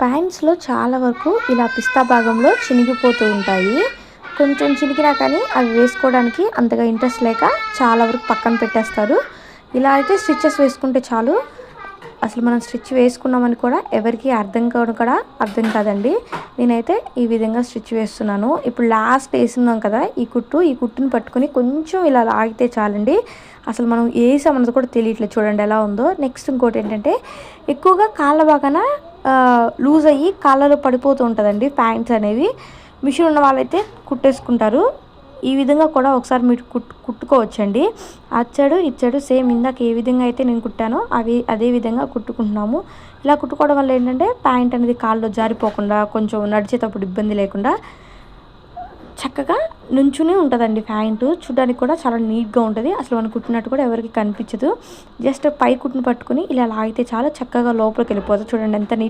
ప్యాంట్స్లో చాలా వరకు ఇలా పిస్తా భాగంలో చినిగిపోతూ ఉంటాయి. కొంచెం చినిగినా కానీ అవి వేసుకోవడానికి అంతగా ఇంట్రెస్ట్ లేక చాలా వరకు పక్కన పెట్టేస్తారు. ఇలా అయితే స్టిచ్చెస్ వేసుకుంటే చాలు. అసలు మనం స్టిచ్ వేసుకున్నామని కూడా ఎవరికి అర్థం కావడం కూడా అర్థం కాదండి. నేనైతే ఈ విధంగా స్టిచ్ వేస్తున్నాను. ఇప్పుడు లాస్ట్ వేసున్నాం కదా ఈ కుట్టు ఈ కుట్టుని పట్టుకొని కొంచెం ఇలా లాగితే చాలండి. అసలు మనం వేసామన్నది కూడా తెలియట్లేదు. చూడండి ఎలా ఉందో. నెక్స్ట్ ఇంకోటి ఏంటంటే ఎక్కువగా కాళ్ళ బాగాన లూజ్ అయ్యి కాళ్ళలో పడిపోతూ ఉంటుందండి ప్యాంట్స్ అనేవి. మిషన్ ఉన్న వాళ్ళైతే కుట్టేసుకుంటారు. ఈ విధంగా కూడా ఒకసారి మీరు కుట్ కుట్టుకోవచ్చండి. అచ్చాడు ఇచ్చాడు సేమ్ ఇందాక ఏ విధంగా అయితే నేను కుట్టానో అవి అదే విధంగా కుట్టుకుంటున్నాము. ఇలా కుట్టుకోవడం వల్ల ఏంటంటే ప్యాంట్ అనేది కాళ్ళలో జారిపోకుండా కొంచెం నడిచేటప్పుడు ఇబ్బంది లేకుండా చక్కగా నుంచునే ఉంటుందండి ప్యాంటు. చూడడానికి కూడా చాలా నీట్గా ఉంటుంది. అసలు మనం కుట్టినట్టు కూడా ఎవరికి కనిపించదు. జస్ట్ పై కుట్టును పట్టుకుని ఇలా లాగితే చాలా చక్కగా లోపలికి వెళ్ళిపోతుంది చూడండి ఎంత నీట్